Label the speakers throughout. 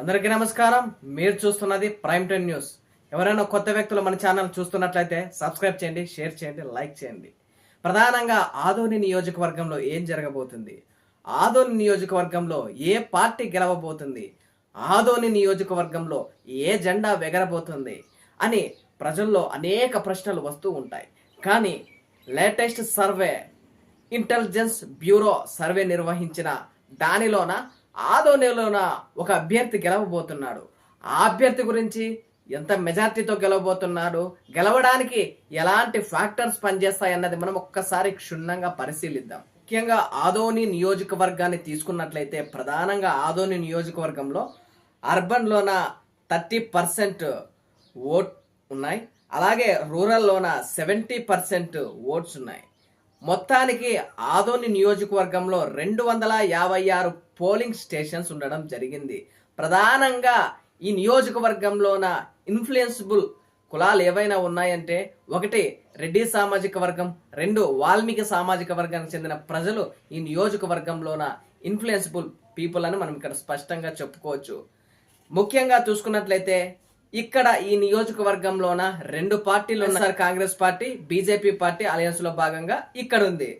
Speaker 1: అందరికీ నమస్కారం. మీరు చూస్తున్నది ప్రైమ్ టైమ్ న్యూస్ ఎవరైనా కొత్త వ్యక్తులు మన ఛానల్ చూస్తున్నట్లయితే సబ్స్క్రైబ్ చేయండి షేర్ చేయండి లైక్ చేయండి. ప్రధానంగా ఆదోని నియోజకవర్గంలో ఏం జరగబోతుంది? ఆదోని నియోజకవర్గంలో ఏ పార్టీ గెలవబోతుంది? ఆదోని నియోజకవర్గంలో ఏ జెండా ఎగరబోతుంది అని ప్రజల్లో అనేక ప్రశ్నలు వస్తూ ఉంటాయి. కానీ latest survey intelligence bureau survey నిర్వహించిన దానిలోన? ఆదోనిలోన ఒక అభ్యర్థి గెలవబోతున్నాడు. ఆ అభ్యర్థి గురించి ఎంత మెజార్టీతో గెలవబోతున్నాడు గెలవడానికి ఎలాంటి ఫ్యాక్టర్స్ పనిచేస్తాయన్నది మనం ఒక్కసారి క్షుణ్ణంగా పరిశీలిద్దాం. ముఖ్యంగా ఆదోని నియోజకవర్గాన్ని తీసుకున్నట్లయితే ప్రధానంగా ఆదోని నియోజకవర్గంలో అర్బన్లోన థర్టీ పర్సెంట్ ఓట్ ఉన్నాయి. అలాగే రూరల్లోన సెవెంటీ పర్సెంట్ ఓట్స్ ఉన్నాయి. మొత్తానికి ఆదోని నియోజకవర్గంలో రెండు వందల యాభై ఆరు పోలింగ్ స్టేషన్స్ ఉండడం జరిగింది. ప్రధానంగా ఈ నియోజకవర్గంలోన ఇన్ఫ్లుయెన్సిబుల్ కులాలు ఏవైనా ఉన్నాయంటే ఒకటి రెడ్డి సామాజిక వర్గం రెండు వాల్మీకి సామాజిక వర్గానికి చెందిన ప్రజలు ఈ నియోజకవర్గంలోన ఇన్ఫ్లుయెన్సిబుల్ పీపుల్ అని మనం ఇక్కడ స్పష్టంగా చెప్పుకోవచ్చు. ముఖ్యంగా చూసుకున్నట్లయితే ఇక్కడ ఈ నియోజకవర్గంలోన రెండు పార్టీలు ఉన్నారు. కాంగ్రెస్ పార్టీ బీజేపీ పార్టీ అలయన్స్లో భాగంగా ఇక్కడ ఉంది.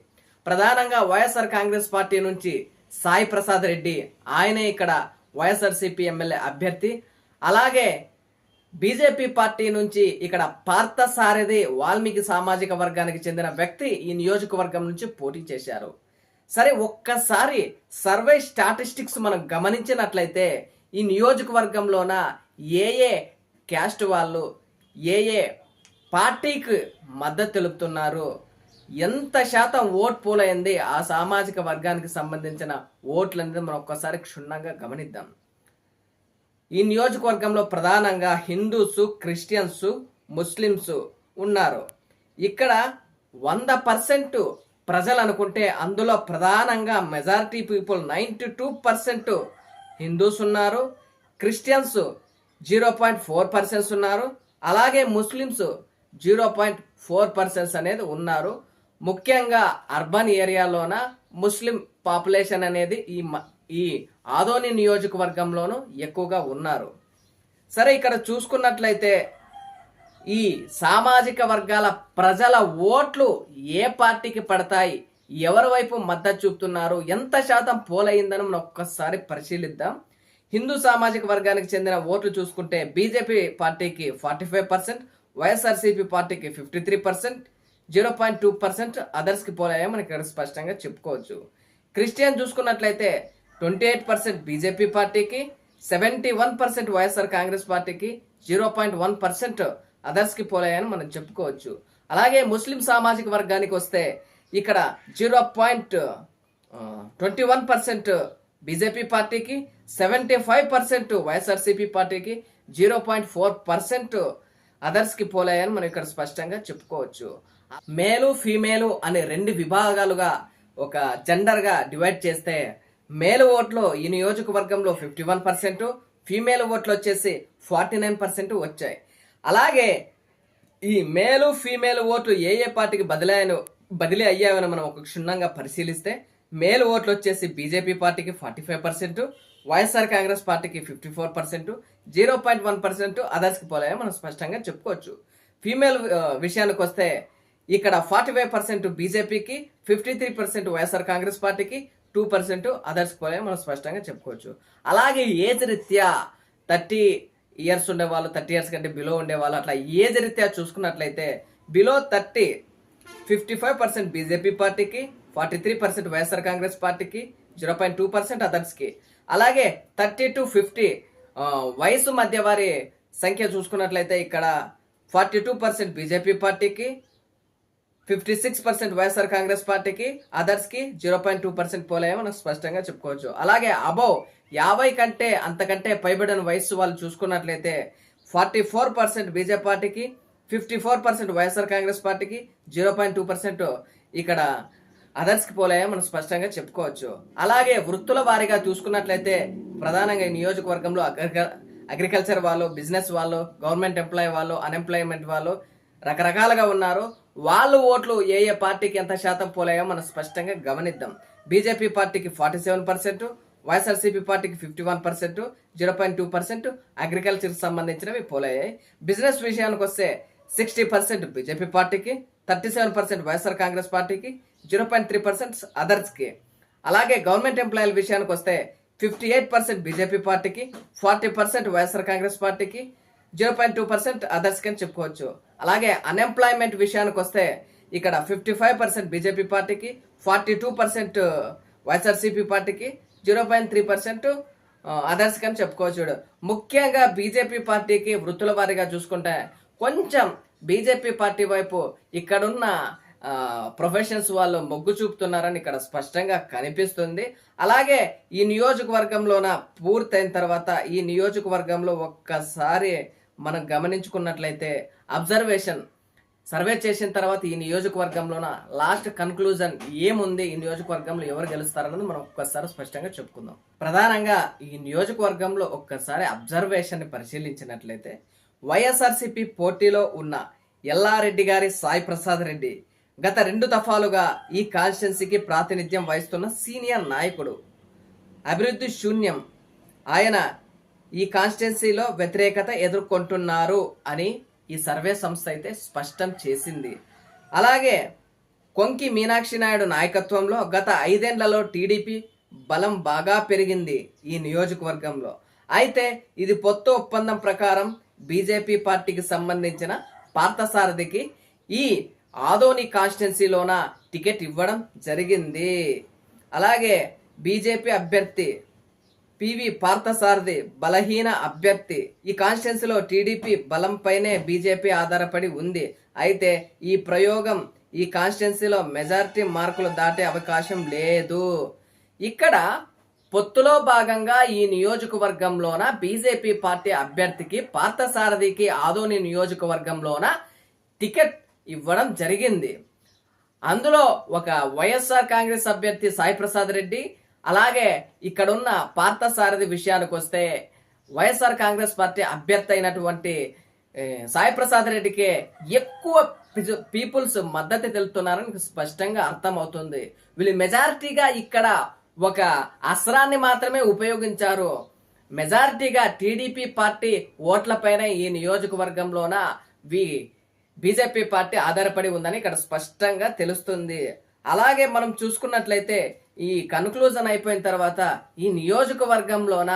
Speaker 1: ప్రధానంగా వైఎస్ఆర్ కాంగ్రెస్ పార్టీ నుంచి సాయి ప్రసాద్ రెడ్డి ఆయనే ఇక్కడ వైఎస్ఆర్సీపీ ఎమ్మెల్యే అభ్యర్థి. అలాగే బీజేపీ పార్టీ నుంచి ఇక్కడ పార్థసారథి వాల్మీకి సామాజిక వర్గానికి చెందిన వ్యక్తి ఈ నియోజకవర్గం నుంచి పోటీ చేశారు. సరే ఒక్కసారి సర్వే స్టాటిస్టిక్స్ మనం గమనించినట్లయితే ఈ నియోజకవర్గంలోన ఏ ఏ క్యాస్ట్ వాళ్ళు ఏ ఏ పార్టీకి మద్దతు తెలుపుతున్నారు ఎంత శాతం ఓట్ పోలైంది ఆ సామాజిక వర్గానికి సంబంధించిన ఓట్లు అనేది మనం ఒక్కసారి క్షుణ్ణంగా గమనిద్దాం. ఈ నియోజకవర్గంలో ప్రధానంగా హిందూస్ క్రిస్టియన్స్ ముస్లిమ్స్ ఉన్నారు. ఇక్కడ వంద పర్సెంట్ ప్రజలు అనుకుంటే అందులో ప్రధానంగా majority people ninety two percent Hindus ఉన్నారు Christians zero point four percents ఉన్నారు. అలాగే Muslims zero point four percents అనేది ఉన్నారు. ముఖ్యంగా అర్బన్ ఏరియాలోన ముస్లిం పాపులేషన్ అనేది ఈ మ- ఈ ఆదోని నియోజకవర్గంలోనూ ఎక్కువగా ఉన్నారు. సరే ఇక్కడ చూసుకున్నట్లయితే ఈ సామాజిక వర్గాల ప్రజల ఓట్లు ఏ పార్టీకి పడతాయి ఎవరి వైపు మద్దతు చూపుతున్నారు ఎంత శాతం పోలయ్యిందని మనం ఒక్కసారి పరిశీలిద్దాం. హిందూ సామాజిక వర్గానికి చెందిన ఓట్లు చూసుకుంటే బీజేపీ పార్టీకి ఫార్టీ ఫైవ్ పర్సెంట్ వైఎస్ఆర్సీపీ పార్టీకి fifty three percent zero point two percent అదర్స్కి పోలాయో మనకి ఇక్కడ స్పష్టంగా చెప్పుకోవచ్చు. క్రిస్టియన్ చూసుకున్నట్లయితే ట్వంటీ ఎయిట్ పర్సెంట్ బీజేపీ పార్టీకి seventy one percent YSR Congress పార్టీకి జీరో పాయింట్ వన్ పర్సెంట్ అదర్స్కి పోలాయని మనం చెప్పుకోవచ్చు. అలాగే ముస్లిం సామాజిక వర్గానికి వస్తే ఇక్కడ zero point twenty one percent BJP పార్టీకి సెవెంటీ ఫైవ్ పర్సెంట్ వైఎస్ఆర్సీపీ పార్టీకి జీరో పాయింట్ ఫోర్ పర్సెంట్ అదర్స్కి పోలాయని మనం ఇక్కడ స్పష్టంగా చెప్పుకోవచ్చు. మేలు ఫీమేలు అనే రెండు విభాగాలుగా ఒక జెండర్గా డివైడ్ చేస్తే మేలు ఓట్లు ఈ నియోజకవర్గంలో ఫిఫ్టీ వన్ పర్సెంట్ ఫీమేల్ ఓట్లు వచ్చేసి ఫార్టీ నైన్ పర్సెంట్ వచ్చాయి. అలాగే ఈ మేలు ఫీమేల్ ఓట్లు ఏ ఏ పార్టీకి బదిలీ బదిలీ అయ్యాయని మనం ఒక క్షుణ్ణంగా పరిశీలిస్తే మేలు ఓట్లు వచ్చేసి బీజేపీ పార్టీకి forty five percent YSR Congress పార్టీకి fifty four percent zero point one percent అదర్స్కి పోలాయో మనం స్పష్టంగా చెప్పుకోవచ్చు. ఫీమేల్ విషయానికి వస్తే ఇక్కడ ఫార్టీ ఫైవ్ పర్సెంట్ బీజేపీకి fifty three percent YSR Congress పార్టీకి టూ పర్సెంట్ అదర్స్కి పోలే మనం స్పష్టంగా చెప్పుకోవచ్చు. అలాగే ఏజ్ రీత్యా థర్టీ ఇయర్స్ ఉండేవాళ్ళు థర్టీ ఇయర్స్ కంటే బిలో ఉండేవాళ్ళు అట్లా ఏజ్ రీత్యా చూసుకున్నట్లయితే below thirty fifty five percent BJP పార్టీకి forty three percent YSR Congress పార్టీకి జీరో పాయింట్ టూ పర్సెంట్ అదర్స్కి. అలాగే థర్టీ టు ఫిఫ్టీ వయసు మధ్య వారి సంఖ్య చూసుకున్నట్లయితే ఇక్కడ ఫార్టీ టూ పర్సెంట్ బీజేపీ పార్టీకి fifty six percent YSR Congress పార్టీకి అదర్స్కి జీరో పాయింట్ టూ పర్సెంట్ పోలాయో మనం స్పష్టంగా చెప్పుకోవచ్చు. అలాగే అబౌవ్ యాభై కంటే అంతకంటే పైబడిన వయస్సు వాళ్ళు చూసుకున్నట్లయితే ఫార్టీ ఫోర్ పర్సెంట్ బీజేపీ పార్టీకి fifty four percent YSR Congress పార్టీకి జీరో పాయింట్ టూ పర్సెంట్ ఇక్కడ అదర్స్కి పోలాయో మనం స్పష్టంగా చెప్పుకోవచ్చు. అలాగే వృత్తుల వారీగా చూసుకున్నట్లయితే ప్రధానంగా ఈ నియోజకవర్గంలో అగ్రిక- అగ్రికల్చర్ వాళ్ళు బిజినెస్ వాళ్ళు గవర్నమెంట్ ఎంప్లాయ్ వాళ్ళు అన్ఎంప్లాయ్మెంట్ వాళ్ళు రకరకాలుగా ఉన్నారు. వాళ్ళు ఓట్లు ఏ ఏ పార్టీకి ఎంత శాతం పోలాయో మనం స్పష్టంగా గమనిద్దాం. బీజేపీ పార్టీకి ఫార్టీ సెవెన్ పర్సెంట్ వైఎస్ఆర్సీపీ పార్టీకి fifty one percent zero point two percent అగ్రికల్చర్కి సంబంధించినవి పోలయ్యాయి బిజినెస్ విషయానికి వస్తే సిక్స్టీ పర్సెంట్ బీజేపీ పార్టీకి thirty seven percent YSR Congress పార్టీకి జీరో పాయింట్ త్రీ పర్సెంట్ అదర్స్కి అలాగే గవర్నమెంట్ ఎంప్లాయీల విషయానికి వస్తే ఫిఫ్టీ ఎయిట్ పర్సెంట్ బీజేపీ పార్టీకి ఫార్టీ పర్సెంట్ వైఎస్ఆర్ కాంగ్రెస్ పార్టీకి జీరో పాయింట్ టూ పర్సెంట్ అదర్స్కి అని చెప్పుకోవచ్చు. అలాగే అన్ఎంప్లాయ్మెంట్ విషయానికి వస్తే ఇక్కడ ఫిఫ్టీ ఫైవ్ పర్సెంట్ బీజేపీ పార్టీకి ఫార్టీ టూ పర్సెంట్ వైఎస్ఆర్సీపీ పార్టీకి zero point three percent others అని చెప్పుకోవచ్చు ముఖ్యంగా బీజేపీ పార్టీకి వృత్తుల వారీగా చూసుకుంటే కొంచెం బీజేపీ పార్టీ వైపు ఇక్కడున్న ప్రొఫెషన్స్ వాళ్ళు మొగ్గు చూపుతున్నారని ఇక్కడ స్పష్టంగా కనిపిస్తుంది. అలాగే ఈ నియోజకవర్గంలోన పూర్తయిన తర్వాత ఈ నియోజకవర్గంలో ఒక్కసారి మనం గమనించుకున్నట్లయితే అబ్జర్వేషన్ సర్వే చేసిన తర్వాత ఈ నియోజకవర్గంలోన లాస్ట్ కన్క్లూజన్ ఏముంది? ఈ నియోజకవర్గంలో ఎవరు గెలుస్తారన్నది మనం ఒక్కసారి స్పష్టంగా చెప్పుకుందాం. ప్రధానంగా ఈ నియోజకవర్గంలో ఒక్కసారి అబ్జర్వేషన్ని పరిశీలించినట్లయితే వైఎస్ఆర్సిపి పోటీలో ఉన్న ఎల్లారెడ్డి గారి సాయి ప్రసాద్ రెడ్డి గత రెండు దఫాలుగా ఈ కాన్స్టిట్యున్సీకి ప్రాతినిధ్యం వహిస్తున్న సీనియర్ నాయకుడు. అభివృద్ధి శూన్యం. ఆయన ఈ కాన్స్టిట్యున్సీలో వ్యతిరేకత ఎదుర్కొంటున్నారు అని ఈ సర్వే సంస్థ అయితే స్పష్టం చేసింది. అలాగే కొంకి మీనాక్షి నాయుడు నాయకత్వంలో గత ఐదేండ్లలో టీడీపీ బలం బాగా పెరిగింది ఈ నియోజకవర్గంలో. అయితే ఇది పొత్తు ఒప్పందం ప్రకారం బీజేపీ పార్టీకి సంబంధించిన పార్థసారథికి ఈ ఆదోని కాన్స్టిట్యున్సీలోన టికెట్ ఇవ్వడం జరిగింది. అలాగే బీజేపీ అభ్యర్థి పివి పార్థసారథి బలహీన అభ్యర్థి ఈ కాన్స్టిట్యున్సీలో టీడీపీ బలంపైనే బీజేపీ ఆధారపడి ఉంది. అయితే ఈ ప్రయోగం ఈ కాన్స్టిట్యున్సీలో మెజారిటీ మార్కులు దాటే అవకాశం లేదు. ఇక్కడ పొత్తులో భాగంగా ఈ నియోజకవర్గంలోన బీజేపీ పార్టీ అభ్యర్థికి పార్థసారథికి ఆదోని నియోజకవర్గంలోన టికెట్ ఇవ్వడం జరిగింది. అందులో ఒక వైఎస్ఆర్ కాంగ్రెస్ అభ్యర్థి సాయి ప్రసాద్ రెడ్డి అలాగే ఇక్కడున్న పార్థసారథి విషయానికి వస్తే వైఎస్ఆర్ కాంగ్రెస్ పార్టీ అభ్యర్థి అయినటువంటి సాయిప్రసాద్ సాయి ప్రసాద్ రెడ్డికే ఎక్కువ పీపుల్స్ మద్దతు తెలుపుతున్నారని స్పష్టంగా అర్థమవుతుంది. వీళ్ళు మెజారిటీగా ఇక్కడ ఒక అస్త్రాన్ని మాత్రమే ఉపయోగించారు. మెజారిటీగా టీడీపీ పార్టీ ఓట్లపైన ఈ నియోజకవర్గంలోన వి బీజేపీ పార్టీ ఆధారపడి ఉందని ఇక్కడ స్పష్టంగా తెలుస్తుంది. అలాగే మనం చూసుకున్నట్లయితే ఈ కన్క్లూజన్ అయిపోయిన తర్వాత ఈ నియోజకవర్గంలోన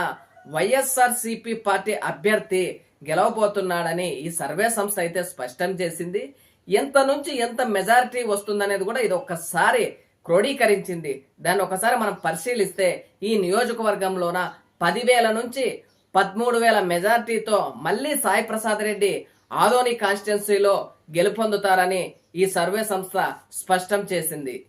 Speaker 1: వైఎస్ఆర్ సిపి పార్టీ అభ్యర్థి గెలవబోతున్నాడని ఈ సర్వే సంస్థ అయితే స్పష్టం చేసింది. ఎంత నుంచి ఎంత మెజారిటీ వస్తుందనేది కూడా ఇది ఒక్కసారి క్రోడీకరించింది. దాన్ని ఒకసారి మనం పరిశీలిస్తే ఈ నియోజకవర్గంలోన పదివేల నుంచి పదమూడు వేల మెజార్టీతో మళ్ళీ సాయి ప్రసాద్ రెడ్డి ఆదోని కాన్స్టిట్యున్సీలో గెలుపొందుతారని ఈ సర్వే సంస్థ స్పష్టం చేసింది.